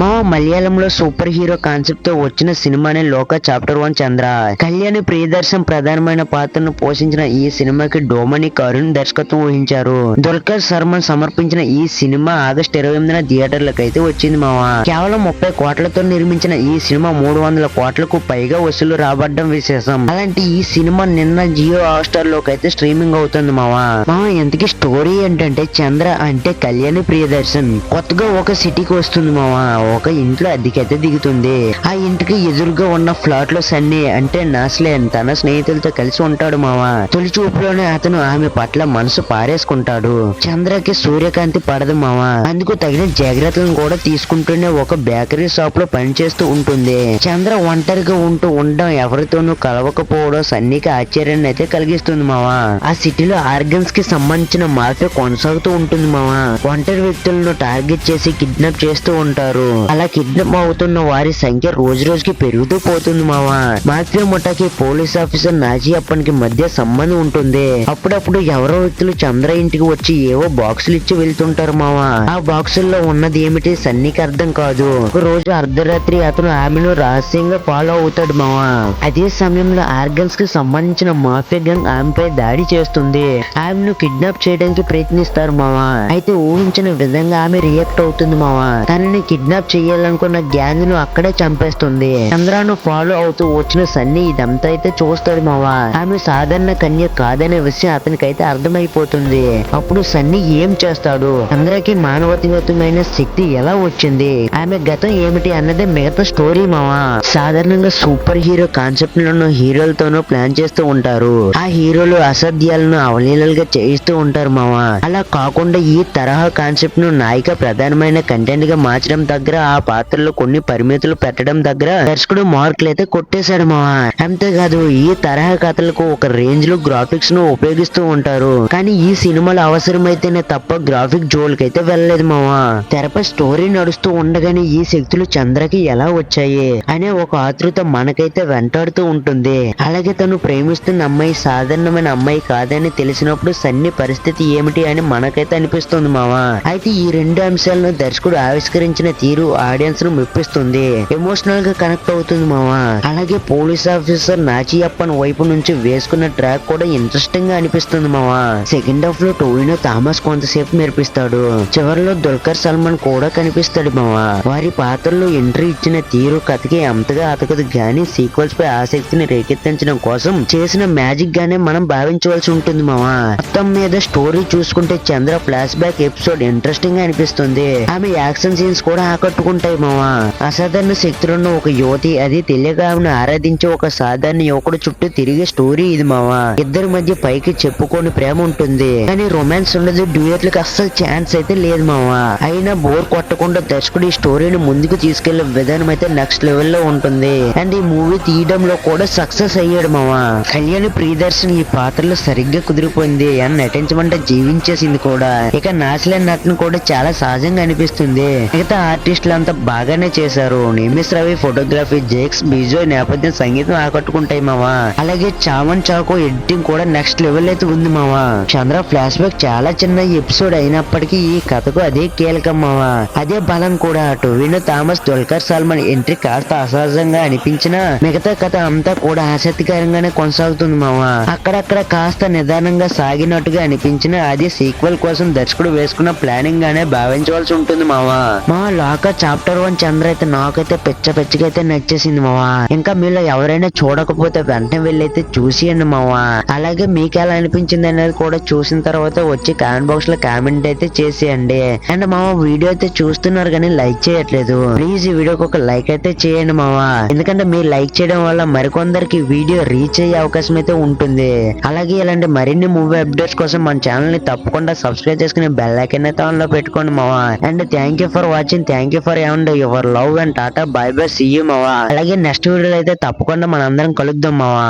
మా మలయాళంలో super hero కాన్సెప్ట్తో వచ్చిన సినిమానే లోక చాప్టర్ వన్ చంద్ర. కళ్యాణి ప్రియదర్శన్ ప్రధానమైన పాత్రను పోషించిన ఈ సినిమాకి డోమని అరుణ్ దర్శకత్వం వహించారు. దుల్కర్ శర్మన్ సమర్పించిన ఈ సినిమా ఆగస్టు ఇరవై ఎనిమిదిన థియేటర్లకు అయితే వచ్చింది మావా కేవలం ముప్పై కోట్లతో నిర్మించిన ఈ సినిమా మూడు వందల కోట్లకు పైగా వసూలు రాబడ్డం విశేషం. అలాంటి ఈ సినిమా నిన్న జియో హాట్స్టార్లోకి అయితే స్ట్రీమింగ్ అవుతుంది మావా మావా ఎంతకి స్టోరీ ఏంటంటే చంద్ర అంటే కళ్యాణి ప్రియదర్శన్. కొత్తగా ఒక సిటీకి వస్తుంది మావా ఒక ఇంట్లో అద్దెకైతే దిగుతుంది. ఆ ఇంటికి ఎదురుగా ఉన్న ఫ్లాట్లో సన్నీ అంటే నాస్లేన్ తన స్నేహితులతో కలిసి ఉంటాడు మావా. తొలి చూపులోనే అతను ఆమె పట్ల మనసు పారేసుకుంటాడు. చంద్రకి సూర్యకాంతి పడదు మావా. అందుకు తగిన జాగ్రత్తలను కూడా తీసుకుంటూనే ఒక బేకరీ షాప్లో పనిచేస్తూ ఉంటుంది. చంద్ర ఒంటరిగా ఉంటూ ఉండడం ఎవరితోనూ కలవకపోవడం సన్నీకి ఆశ్చర్యాన్ని అయితే కలిగిస్తుంది మావా. ఆ సిటీలో ఆర్గన్స్కి సంబంధించిన మాఫియా కొనసాగుతూ ఉంటుంది మావా. ఒంటరి వ్యక్తులను టార్గెట్ చేసి కిడ్నాప్ చేస్తూ ఉంటారు. అలా కిడ్నాప్ అవుతున్న వారి సంఖ్య రోజు రోజుకి పెరుగుతూ పోతుంది మావా. మాఫియా ముఠాకి పోలీస్ ఆఫీసర్ నాజీ అప్పనికి మధ్య సంబంధం ఉంటుంది. అప్పుడప్పుడు ఎవరో వ్యక్తులు చంద్ర ఇంటికి వచ్చి ఏవో బాక్సులు ఇచ్చి వెళ్తుంటారు మావా. ఆ బాక్సుల్లో ఉన్నది ఏమిటి సన్నీకి అర్థం కాదు. ఒక రోజు అర్ధరాత్రి అతను ఆమెను రహస్యంగా ఫాలో అవుతాడు మావా. అదే సమయంలో ఆర్గన్స్కి సంబంధించిన మాఫియా గ్యాంగ్ ఆమెపై దాడి చేస్తుంది. ఆమెను కిడ్నాప్ చేయడానికి ప్రయత్నిస్తారు మావా. అయితే ఊహించిన విధంగా ఆమె రియాక్ట్ అవుతుంది మావా. తనని కిడ్నాప్ చేయాలనుకున్న గ్యాంగ్ను అక్కడే చంపేస్తుంది. చంద్రాను ఫాలో అవుతూ వచ్చిన సన్నీ ఇదంతా అయితే చూస్తాడు మావా. ఆమె సాధారణ కన్య కాదనే విషయం అతనికైతే అర్థమైపోతుంది. అప్పుడు సన్నీ ఏం చేస్తాడు? చంద్రకి మానవతీయమైన శక్తి ఎలా వచ్చింది? ఆమె గతం ఏమిటి అన్నదే మిగతా స్టోరీ మావా. సాధారణంగా సూపర్ హీరో కాన్సెప్ట్లను హీరోలతోనూ ప్లాన్ చేస్తూ ఉంటారు. ఆ హీరోలు అసాధ్యాలను అవలీలలుగా చేయిస్తూ ఉంటారు మావా. అలా కాకుండా ఈ తరహా కాన్సెప్ట్ను నాయిక ప్రధానమైన కంటెంట్గా మార్చడం దగ్గర ఆ పాత్రలో కొన్ని పరిమితులు పెట్టడం దగ్గర దర్శకుడు మార్కులు అయితే కొట్టేశాడు మావా. అంతేకాదు ఈ తరహా కథలకు ఒక రేంజ్లో గ్రాఫిక్స్ను ఉపయోగిస్తూ ఉంటారు. కానీ ఈ సినిమాలో అవసరమైతేనే తప్ప గ్రాఫిక్ జోలికి అయితే వెళ్ళలేదు మావా. తెరపై స్టోరీ నడుస్తూ ఉండగానే ఈ శక్తులు చంద్రకి ఎలా వచ్చాయి అనే ఒక ఆతృత మనకైతే వెంటాడుతూ ఉంటుంది. అలాగే తను ప్రేమిస్తున్న అమ్మాయి సాధారణమైన అమ్మాయి కాదని తెలిసినప్పుడు సన్ని పరిస్థితి ఏమిటి అని మనకైతే అనిపిస్తుంది మావా. అయితే ఈ రెండు అంశాలను దర్శకుడు ఆవిష్కరించిన తీరు ఆడియన్స్ను మెప్పిస్తుంది. ఎమోషనల్గా కనెక్ట్ అవుతుంది మావా. అలాగే పోలీస్ ఆఫీసర్ నాచి అప్పన్ వైపు నుంచి వేసుకున్న ట్రాక్ కూడా ఇంట్రెస్టింగ్గా అనిపిస్తుంది మావా. సెకండ్ హాఫ్లో టోయినో థామస్ కొంతసేపు మెరిపిస్తాడు. చివరిలో దుల్కర్ సల్మాన్ కూడా కనిపిస్తాడు మావా. వారి పాత్రలో ఎంట్రీ ఇచ్చిన తీరు కథకి అంతగా అతకదు గానీ సీక్వెల్స్ పై ఆసక్తిని రేకెత్తించడం కోసం చేసిన మ్యాజిక్ గానే మనం భావించవలసి ఉంటుంది మావా. మొత్తం మీద స్టోరీ చూసుకుంటే చంద్ర ఫ్లాష్ బ్యాక్ ఎపిసోడ్ ఇంట్రెస్టింగ్గా అనిపిస్తుంది. ఆమె యాక్షన్ సీన్స్ కూడా ఆకట్టుకుంటాయి మావా. అసాధారణ శక్తులున్న ఒక యువతి అది తెలియక ఆమెను ఆరాధించే ఒక సాధారణ యువకుడు చుట్టూ తిరిగే స్టోరీ ఇది మావా. ఇద్దరి మధ్య పైకి చెప్పుకోని ప్రేమ ఉంటుంది. కానీ రొమాన్స్ ఉండదు డ్యూయట్లకు అస్సలు ఛాన్స్ అయితే లేదు మావా. అయినా బోర్ కొట్టకుండా దర్శకుడు ఈ స్టోరీని ముందుకు తీసుకెళ్ళే విధానం అయితే నెక్స్ట్ లెవెల్లో ఉంటుంది. అండ్ ఈ మూవీ తీయడంలో కూడా సక్సెస్ అయ్యాడు మావా. కళ్యాణ్ ప్రియదర్శన్ ఈ పాత్రలో సరిగ్గా కుదిరిపోయింది. అని నటించమంటే జీవించేసింది కూడా. ఇక నాచలేని నటన కూడా చాలా సహజంగా అనిపిస్తుంది. మిగతా ఆర్టిస్ట్ అంతా బాగానే చేశారు. నిమిష్ రవి ఫోటోగ్రఫీ జేక్స్ బిజోయ్ నేపథ్యం సంగీతం ఆకట్టుకుంటాయి మావా. అలాగే చావన్ చాకో ఎడిటింగ్ కూడా నెక్స్ట్ లెవెల్ అయితే ఉంది మావా. చంద్ర ఫ్లాష్ బ్యాక్ చాలా చిన్న ఎపిసోడ్ అయినప్పటికీ ఈ కథకు అదే కీలకం మావా. అదే బలం కూడా. టొవినో థామస్ దుల్కర్ సల్మాన్ ఎంట్రీ కాస్త అసహజంగా అనిపించినా మిగతా కథ అంతా కూడా ఆసక్తికరంగానే కొనసాగుతుంది మావా. అక్కడక్కడ కాస్త నిదానంగా సాగినట్టుగా అనిపించిన అది సీక్వెల్ కోసం దర్శకుడు వేసుకున్న ప్లానింగ్ గానే భావించవలసి ఉంటుంది మావా. మా లాక్ చాప్టర్ వన్ చంద్ర అయితే నాకైతే పిచ్చ పిచ్చగా అయితే నచ్చేసింది మావా. ఇంకా మీలో ఎవరైనా చూడకపోతే వెంటనే వెళ్ళైతే చూసియండి మావా. అలాగే మీకు ఎలా అనిపించింది అనేది కూడా చూసిన తర్వాత వచ్చి కామెంట్ బాక్స్లో కామెంట్ అయితే చేసేయండి. అండ్ మామ వీడియో అయితే చూస్తున్నారు కానీ లైక్ చేయట్లేదు. ప్లీజ్ ఈ వీడియోకి ఒక లైక్ అయితే చేయండి మావా. ఎందుకంటే మీరు లైక్ చేయడం వల్ల మరికొందరికి వీడియో రీచ్ అయ్యే అవకాశం అయితే ఉంటుంది. అలాగే ఇలాంటి మరిన్ని మూవీ అప్డేట్స్ కోసం మన ఛానల్ని తప్పకుండా సబ్స్క్రైబ్ చేసుకుని బెల్ ఐకన్ అయితే ఆన్లో పెట్టుకోండి మావా. And thank you for watching thank you for and your love and tata bye bye see you మావా అలాగే నెక్స్ట్ వీడియోలో అయితే తప్పకుండా మనందరం కలుద్దాం మావా.